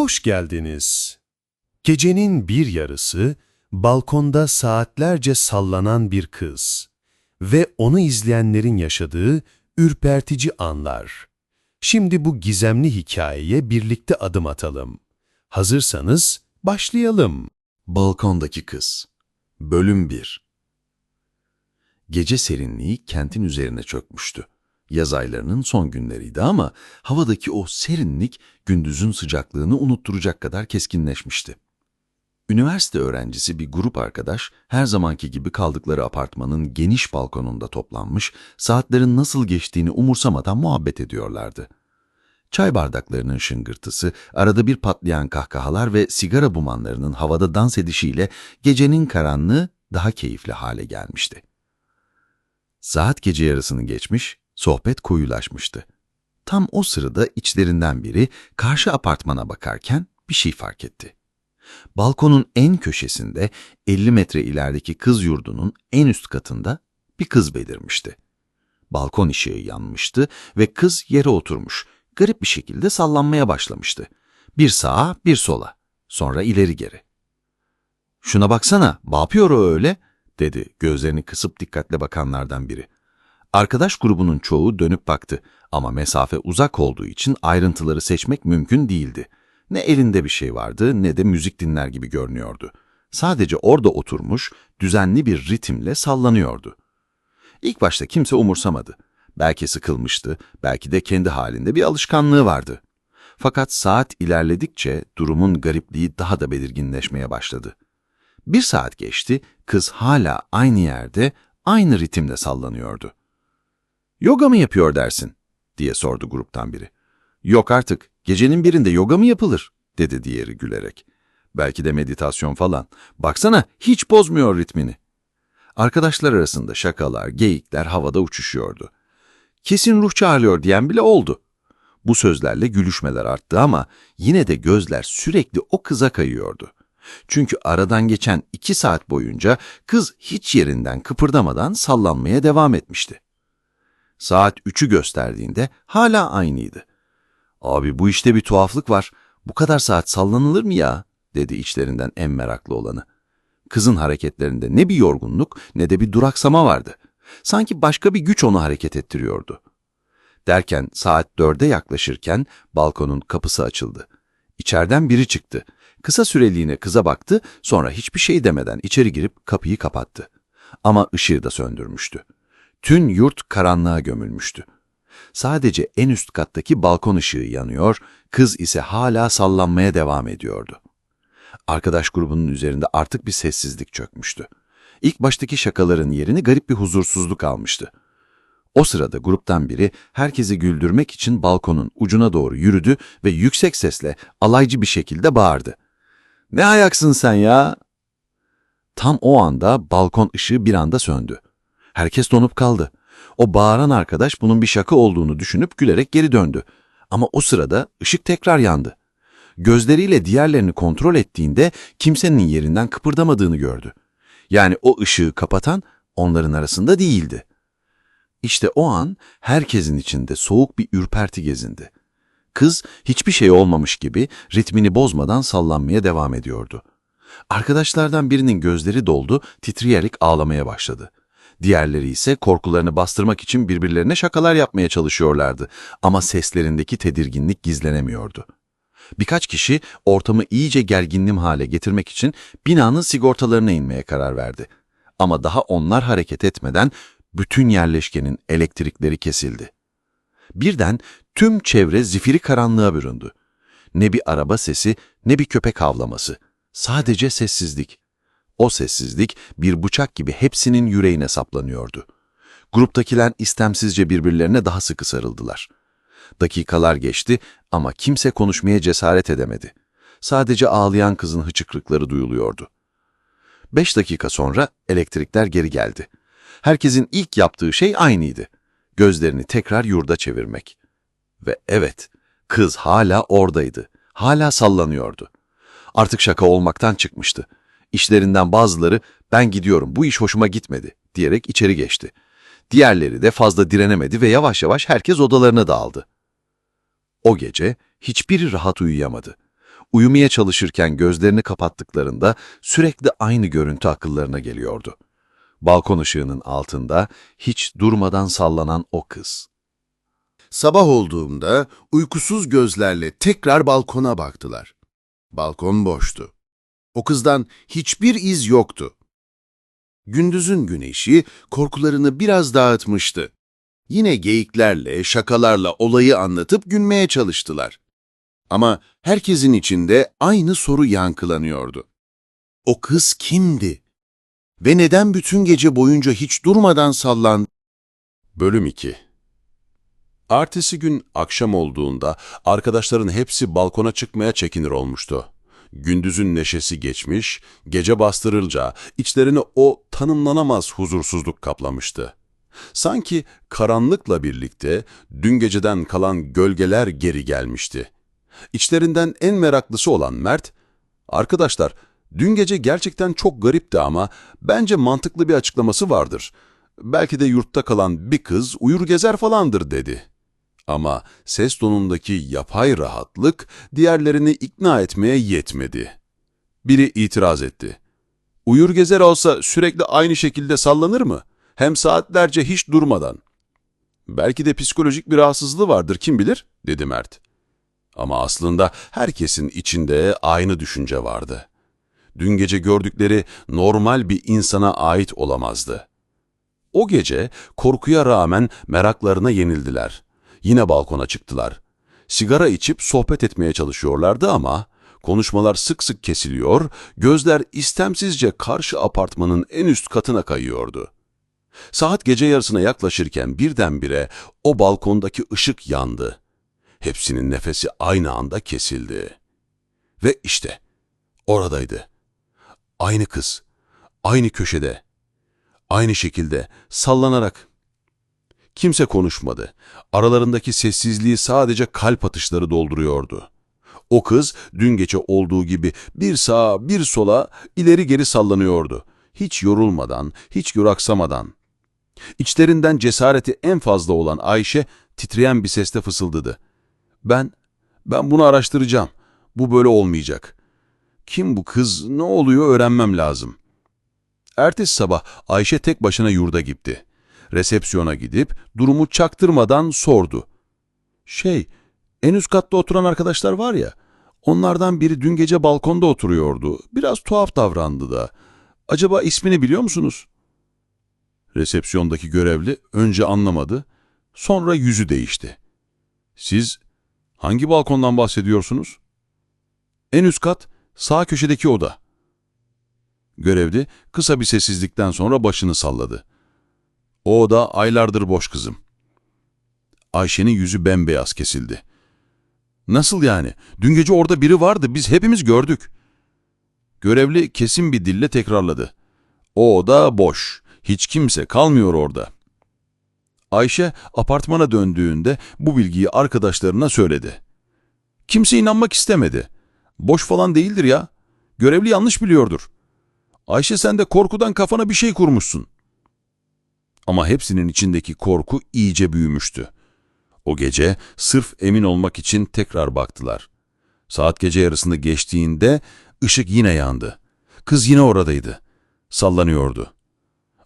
Hoş geldiniz. Gecenin bir yarısı balkonda saatlerce sallanan bir kız ve onu izleyenlerin yaşadığı ürpertici anlar. Şimdi bu gizemli hikayeye birlikte adım atalım. Hazırsanız başlayalım. Balkondaki Kız Bölüm 1 Gece serinliği kentin üzerine çökmüştü. Yaz aylarının son günleriydi ama havadaki o serinlik gündüzün sıcaklığını unutturacak kadar keskinleşmişti. Üniversite öğrencisi bir grup arkadaş her zamanki gibi kaldıkları apartmanın geniş balkonunda toplanmış, saatlerin nasıl geçtiğini umursamadan muhabbet ediyorlardı. Çay bardaklarının şıngırtısı, arada bir patlayan kahkahalar ve sigara bumanlarının havada dans edişiyle gecenin karanlığı daha keyifli hale gelmişti. Saat gece yarısını geçmiş, sohbet koyulaşmıştı. Tam o sırada içlerinden biri karşı apartmana bakarken bir şey fark etti. Balkonun en köşesinde 50 metre ilerideki kız yurdunun en üst katında bir kız belirmişti. Balkon ışığı yanmıştı ve kız yere oturmuş, garip bir şekilde sallanmaya başlamıştı. Bir sağa, bir sola, sonra ileri geri. ''Şuna baksana, ne yapıyor o öyle?'' dedi gözlerini kısıp dikkatle bakanlardan biri. Arkadaş grubunun çoğu dönüp baktı ama mesafe uzak olduğu için ayrıntıları seçmek mümkün değildi. Ne elinde bir şey vardı ne de müzik dinler gibi görünüyordu. Sadece orada oturmuş, düzenli bir ritimle sallanıyordu. İlk başta kimse umursamadı. Belki sıkılmıştı, belki de kendi halinde bir alışkanlığı vardı. Fakat saat ilerledikçe durumun garipliği daha da belirginleşmeye başladı. Bir saat geçti, kız hala aynı yerde, aynı ritimle sallanıyordu. ''Yoga mı yapıyor dersin?'' diye sordu gruptan biri. ''Yok artık, gecenin birinde yoga mı yapılır?'' dedi diğeri gülerek. ''Belki de meditasyon falan. Baksana, hiç bozmuyor ritmini.'' Arkadaşlar arasında şakalar, geyikler havada uçuşuyordu. Kesin ruh çağırıyor diyen bile oldu. Bu sözlerle gülüşmeler arttı ama yine de gözler sürekli o kıza kayıyordu. Çünkü aradan geçen iki saat boyunca kız hiç yerinden kıpırdamadan sallanmaya devam etmişti. Saat üçü gösterdiğinde hala aynıydı. Abi bu işte bir tuhaflık var. Bu kadar saat sallanılır mı ya? dedi içlerinden en meraklı olanı. Kızın hareketlerinde ne bir yorgunluk ne de bir duraksama vardı. Sanki başka bir güç onu hareket ettiriyordu. Derken saat dörde yaklaşırken balkonun kapısı açıldı. İçeriden biri çıktı. Kısa süreliğine kıza baktı, sonra hiçbir şey demeden içeri girip kapıyı kapattı. Ama ışığı da söndürmüştü. Tüm yurt karanlığa gömülmüştü. Sadece en üst kattaki balkon ışığı yanıyor, kız ise hala sallanmaya devam ediyordu. Arkadaş grubunun üzerinde artık bir sessizlik çökmüştü. İlk baştaki şakaların yerini garip bir huzursuzluk almıştı. O sırada gruptan biri herkesi güldürmek için balkonun ucuna doğru yürüdü ve yüksek sesle alaycı bir şekilde bağırdı. ''Ne ayaksın sen ya?'' Tam o anda balkon ışığı bir anda söndü. Herkes donup kaldı. O bağıran arkadaş bunun bir şaka olduğunu düşünüp gülerek geri döndü. Ama o sırada ışık tekrar yandı. Gözleriyle diğerlerini kontrol ettiğinde kimsenin yerinden kıpırdamadığını gördü. Yani o ışığı kapatan onların arasında değildi. İşte o an herkesin içinde soğuk bir ürperti gezindi. Kız hiçbir şey olmamış gibi ritmini bozmadan sallanmaya devam ediyordu. Arkadaşlardan birinin gözleri doldu, titreyerek ağlamaya başladı. Diğerleri ise korkularını bastırmak için birbirlerine şakalar yapmaya çalışıyorlardı ama seslerindeki tedirginlik gizlenemiyordu. Birkaç kişi ortamı iyice gerginlim hale getirmek için binanın sigortalarına inmeye karar verdi. Ama daha onlar hareket etmeden bütün yerleşkenin elektrikleri kesildi. Birden tüm çevre zifiri karanlığa büründü. Ne bir araba sesi ne bir köpek havlaması. Sadece sessizlik. O sessizlik bir bıçak gibi hepsinin yüreğine saplanıyordu. Gruptakiler istemsizce birbirlerine daha sıkı sarıldılar. Dakikalar geçti ama kimse konuşmaya cesaret edemedi. Sadece ağlayan kızın hıçıklıkları duyuluyordu. Beş dakika sonra elektrikler geri geldi. Herkesin ilk yaptığı şey aynıydı. Gözlerini tekrar yurda çevirmek. Ve evet, kız hala oradaydı. Hala sallanıyordu. Artık şaka olmaktan çıkmıştı. İşlerinden bazıları ben gidiyorum bu iş hoşuma gitmedi diyerek içeri geçti. Diğerleri de fazla direnemedi ve yavaş yavaş herkes odalarına dağıldı. O gece hiçbiri rahat uyuyamadı. Uyumaya çalışırken gözlerini kapattıklarında sürekli aynı görüntü akıllarına geliyordu. Balkon ışığının altında hiç durmadan sallanan o kız. Sabah olduğumda uykusuz gözlerle tekrar balkona baktılar. Balkon boştu. O kızdan hiçbir iz yoktu. Gündüzün güneşi korkularını biraz dağıtmıştı. Yine geyiklerle, şakalarla olayı anlatıp gülmeye çalıştılar. Ama herkesin içinde aynı soru yankılanıyordu. O kız kimdi? Ve neden bütün gece boyunca hiç durmadan sallandı? Bölüm 2 Ertesi gün akşam olduğunda arkadaşların hepsi balkona çıkmaya çekinir olmuştu. Gündüzün neşesi geçmiş, gece bastırılca içlerini o tanımlanamaz huzursuzluk kaplamıştı. Sanki karanlıkla birlikte dün geceden kalan gölgeler geri gelmişti. İçlerinden en meraklısı olan Mert, ''Arkadaşlar, dün gece gerçekten çok garipti ama bence mantıklı bir açıklaması vardır. Belki de yurtta kalan bir kız uyur gezer falandır.'' dedi. Ama ses tonundaki yapay rahatlık diğerlerini ikna etmeye yetmedi. Biri itiraz etti. Uyur gezer olsa sürekli aynı şekilde sallanır mı? Hem saatlerce hiç durmadan. Belki de psikolojik bir rahatsızlığı vardır kim bilir, dedi Mert. Ama aslında herkesin içinde aynı düşünce vardı. Dün gece gördükleri normal bir insana ait olamazdı. O gece korkuya rağmen meraklarına yenildiler. Yine balkona çıktılar. Sigara içip sohbet etmeye çalışıyorlardı ama konuşmalar sık sık kesiliyor, gözler istemsizce karşı apartmanın en üst katına kayıyordu. Saat gece yarısına yaklaşırken birdenbire o balkondaki ışık yandı. Hepsinin nefesi aynı anda kesildi. Ve işte oradaydı. Aynı kız, aynı köşede, aynı şekilde sallanarak. Kimse konuşmadı. Aralarındaki sessizliği sadece kalp atışları dolduruyordu. O kız dün gece olduğu gibi bir sağa bir sola ileri geri sallanıyordu. Hiç yorulmadan, hiç duraksamadan. İçlerinden cesareti en fazla olan Ayşe titreyen bir sesle fısıldadı. Ben, ben bunu araştıracağım. Bu böyle olmayacak. Kim bu kız, ne oluyor öğrenmem lazım. Ertesi sabah Ayşe tek başına yurda gitti. Resepsiyona gidip durumu çaktırmadan sordu. Şey, en üst katta oturan arkadaşlar var ya, onlardan biri dün gece balkonda oturuyordu. Biraz tuhaf davrandı da. Acaba ismini biliyor musunuz? Resepsiyondaki görevli önce anlamadı, sonra yüzü değişti. Siz hangi balkondan bahsediyorsunuz? En üst kat, sağ köşedeki oda. Görevli kısa bir sessizlikten sonra başını salladı. O oda aylardır boş kızım. Ayşe'nin yüzü bembeyaz kesildi. Nasıl yani? Dün gece orada biri vardı, biz hepimiz gördük. Görevli kesin bir dille tekrarladı. O oda boş, hiç kimse kalmıyor orada. Ayşe apartmana döndüğünde bu bilgiyi arkadaşlarına söyledi. Kimse inanmak istemedi. Boş falan değildir ya. Görevli yanlış biliyordur. Ayşe sen de korkudan kafana bir şey kurmuşsun. Ama hepsinin içindeki korku iyice büyümüştü. O gece sırf emin olmak için tekrar baktılar. Saat gece yarısını geçtiğinde ışık yine yandı. Kız yine oradaydı. Sallanıyordu.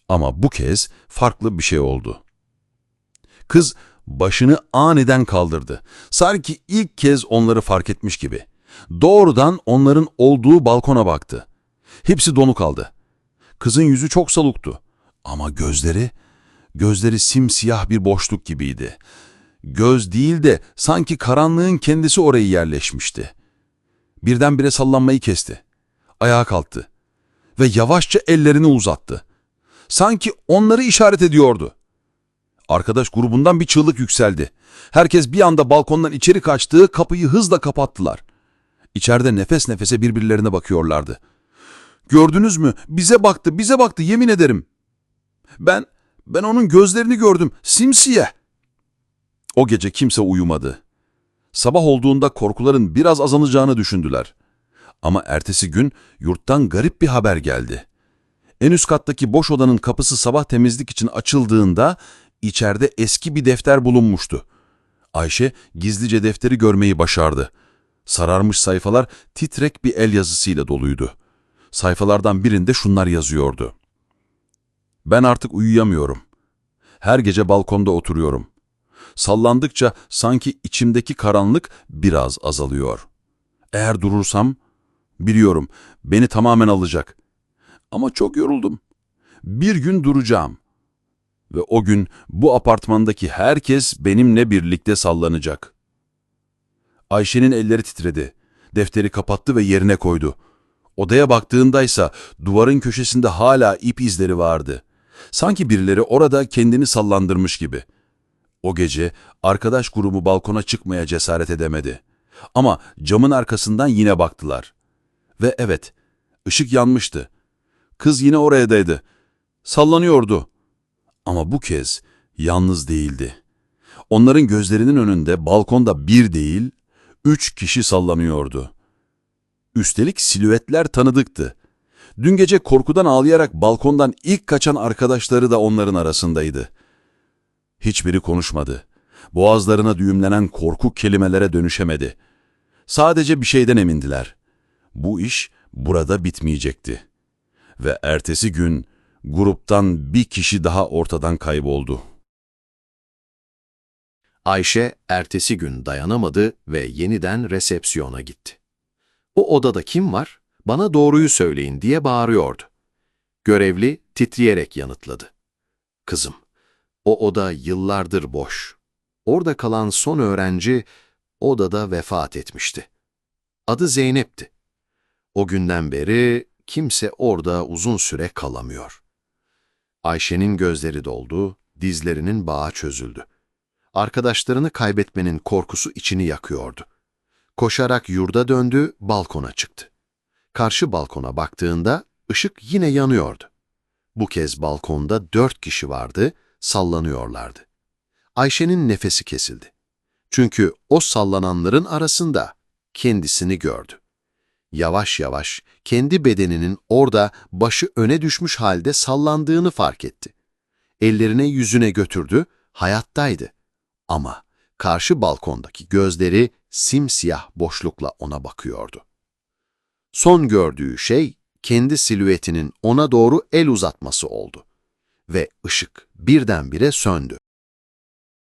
Ama bu kez farklı bir şey oldu. Kız başını aniden kaldırdı. Sanki ilk kez onları fark etmiş gibi. Doğrudan onların olduğu balkona baktı. Hepsi donuk kaldı. Kızın yüzü çok saluktu. Ama gözleri, gözleri simsiyah bir boşluk gibiydi. Göz değil de sanki karanlığın kendisi oraya yerleşmişti. Birdenbire sallanmayı kesti. Ayağa kalktı ve yavaşça ellerini uzattı. Sanki onları işaret ediyordu. Arkadaş grubundan bir çığlık yükseldi. Herkes bir anda balkondan içeri kaçtığı kapıyı hızla kapattılar. İçeride nefes nefese birbirlerine bakıyorlardı. Gördünüz mü? Bize baktı, bize baktı yemin ederim. Ben, ben onun gözlerini gördüm, simsiyah. O gece kimse uyumadı. Sabah olduğunda korkuların biraz azalacağını düşündüler. Ama ertesi gün yurttan garip bir haber geldi. En üst kattaki boş odanın kapısı sabah temizlik için açıldığında içeride eski bir defter bulunmuştu. Ayşe gizlice defteri görmeyi başardı. Sararmış sayfalar titrek bir el yazısıyla doluydu. Sayfalardan birinde şunlar yazıyordu. Ben artık uyuyamıyorum. Her gece balkonda oturuyorum. Sallandıkça sanki içimdeki karanlık biraz azalıyor. Eğer durursam, biliyorum beni tamamen alacak. Ama çok yoruldum. Bir gün duracağım. Ve o gün bu apartmandaki herkes benimle birlikte sallanacak. Ayşe'nin elleri titredi. Defteri kapattı ve yerine koydu. Odaya baktığındaysa duvarın köşesinde hala ip izleri vardı. Sanki birileri orada kendini sallandırmış gibi. O gece arkadaş grubu balkona çıkmaya cesaret edemedi. Ama camın arkasından yine baktılar. Ve evet, ışık yanmıştı. Kız yine oradaydı. Sallanıyordu. Ama bu kez yalnız değildi. Onların gözlerinin önünde balkonda bir değil, üç kişi sallanıyordu. Üstelik silüetler tanıdıktı. Dün gece korkudan ağlayarak balkondan ilk kaçan arkadaşları da onların arasındaydı. Hiçbiri konuşmadı. Boğazlarına düğümlenen korku kelimelere dönüşemedi. Sadece bir şeyden emindiler. Bu iş burada bitmeyecekti. Ve ertesi gün gruptan bir kişi daha ortadan kayboldu. Ayşe ertesi gün dayanamadı ve yeniden resepsiyona gitti. O odada kim var? Bana doğruyu söyleyin diye bağırıyordu. Görevli titreyerek yanıtladı. Kızım, o oda yıllardır boş. Orada kalan son öğrenci odada vefat etmişti. Adı Zeynep'ti. O günden beri kimse orada uzun süre kalamıyor. Ayşe'nin gözleri doldu, dizlerinin bağı çözüldü. Arkadaşlarını kaybetmenin korkusu içini yakıyordu. Koşarak yurda döndü, balkona çıktı. Karşı balkona baktığında ışık yine yanıyordu. Bu kez balkonda dört kişi vardı, sallanıyorlardı. Ayşe'nin nefesi kesildi. Çünkü o sallananların arasında kendisini gördü. Yavaş yavaş kendi bedeninin orada başı öne düşmüş halde sallandığını fark etti. Ellerine yüzüne götürdü, hayattaydı. Ama karşı balkondaki gözleri simsiyah boşlukla ona bakıyordu. Son gördüğü şey kendi silüetinin ona doğru el uzatması oldu ve ışık birdenbire söndü.